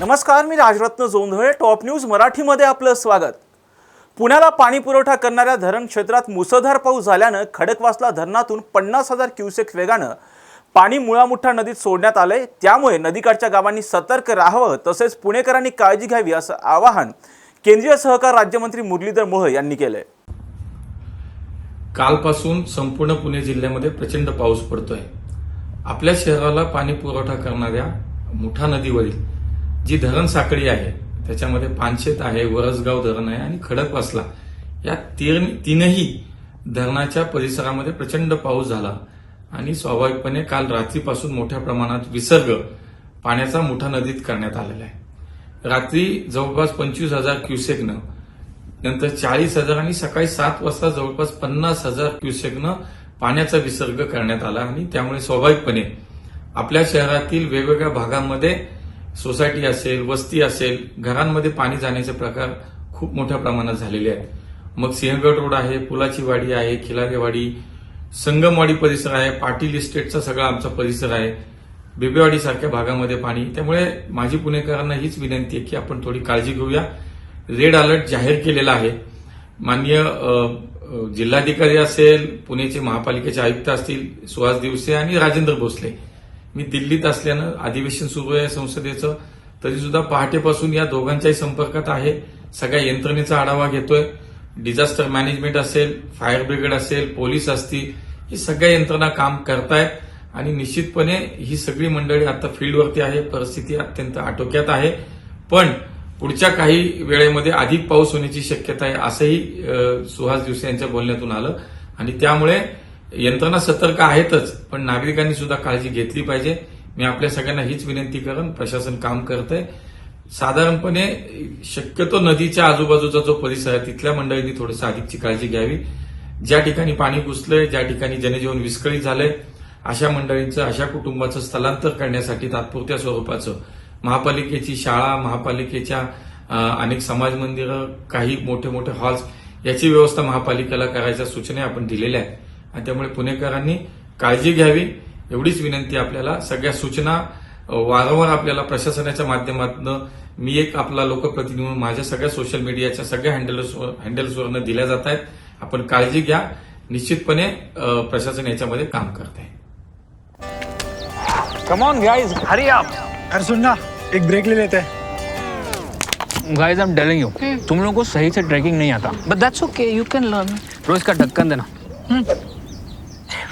नमस्कार मी Rajratna Jondhale top news मराठीमध्ये आपलं स्वागत. पुण्याला पाणी पुरवठा करणाऱ्या धरण क्षेत्रात मुसळधार पाऊस झाल्यानं खडकवासला धरणातून पन्नास हजार क्युसेक वेगानं पाणी मुळामुठा नदीत सोडण्यात आलंय. त्यामुळे नदीकाठच्या गावांनी सतर्क राहावं तसेच पुणेकरांनी काळजी घ्यावी असं आवाहन केंद्रीय सहकार राज्यमंत्री मुरलीधर मोहोळ यांनी केलंय. कालपासून संपूर्ण पुणे जिल्ह्यामध्ये प्रचंड पाऊस पडतोय. आपल्या शहराला पाणी पुरवठा करणाऱ्या मुठा नदीवरील जी धरण साखळी आहे त्याच्यामध्ये पानशेत आहे वरसगाव धरण आहे आणि खडकवासला या तीन तीनही धरणाच्या परिसरामध्ये प्रचंड पाऊस झाला. आणि स्वाभाविकपणे काल रात्रीपासून मोठ्या प्रमाणात विसर्ग पाण्याचा मोठा नदीत करण्यात आलेला आहे. रात्री जवळपास पंचवीस हजार क्युसेकनं नंतर चाळीस हजार आणि सकाळी सात वाजता जवळपास पन्नास हजार क्युसेकनं पाण्याचा विसर्ग करण्यात आला. आणि त्यामुळे स्वाभाविकपणे आपल्या शहरातील वेगवेगळ्या भागांमध्ये सोसायटी असेल वस्ती असेल घरांमध्ये पाणी जाण्याचे प्रकार खूप मोठ्या प्रमाणात झालेले आहेत. मग सिंहगड रोड आहे पुलाची वाडी आहे खिलारेवाडी संगमवाडी परिसर आहे पाटील इस्टेटचा सगळा आमचा परिसर आहे. बिबेवाडी सारख्या भागामध्ये पाणी. त्यामुळे माझी पुणेकरांना हीच विनंती आहे की आपण थोडी काळजी घेऊया. रेड अलर्ट जाहीर केलेला आहे. माननीय जिल्हाधिकारी असेल पुणेचे महापालिकेचे आयुक्त असतील सुहास दिवसे आणि राजेंद्र भोसले. मी दिल्लीत असल्यानं अधिवेशन सुरू आहे संसदेचं तरी सुद्धा पहाटेपासून या दोघांच्याही संपर्कात आहे. सगळ्या यंत्रणेचा आढावा घेतोय. डिझास्टर मॅनेजमेंट असेल फायर ब्रिगेड असेल पोलीस असतील ही सगळ्या यंत्रणा काम करतायत. आणि निश्चितपणे ही सगळी मंडळी आता फील्डवरती आहे. परिस्थिती अत्यंत आटोक्यात आहे. पण पुढच्या काही वेळेमध्ये अधिक पाऊस होण्याची शक्यता आहे असंही सुहास दिवसे यांच्या बोलण्यातून आलं. आणि त्यामुळे यंत्रणा सतर्क आहेतच पण नागरिकांनी सुद्धा काळजी घेतली पाहिजे. मी आपल्या सगळ्यांना हीच विनंती करेन प्रशासन काम करतंय. साधारणपणे शक्यतो नदीच्या आजूबाजूचा जो परिसर आहे तिथल्या मंडळींनी थोडंसं अधिकची काळजी घ्यावी. ज्या ठिकाणी पाणी घुसलंय ज्या ठिकाणी जनजीवन विस्कळीत झालंय अशा मंडळींचं अशा कुटुंबाचं स्थलांतर करण्यासाठी तात्पुरत्या स्वरूपाचं महापालिकेची शाळा महापालिकेच्या अनेक समाज मंदिरं काही मोठे मोठे हॉल्स याची व्यवस्था महापालिकेला करायच्या सूचना आपण दिलेल्या आहेत. आणि त्यामुळे पुणेकरांनी काळजी घ्यावी. एवढीच विनंती आपल्याला. सगळ्या सूचना वारंवार आपल्याला प्रशासनाच्या माध्यमातून मी एक आपला लोकप्रतिनिधी म्हणून माझ्या सगळ्या सोशल मीडियाच्या सगळ्या हँडल्स हँडल्सवरनं दिल्या जात आहेत. आपण काळजी घ्या. निश्चितपणे प्रशासन याच्यामध्ये काम करत आहे. कम ऑन गाइस हरी आप अरे सुन ना एक ब्रेक ले लेते. हैं guys I am telling you तुम लोगों को सही से ट्रैकिंग नहीं आता. But that's okay, you can learn. रोज का ढक्कन देना.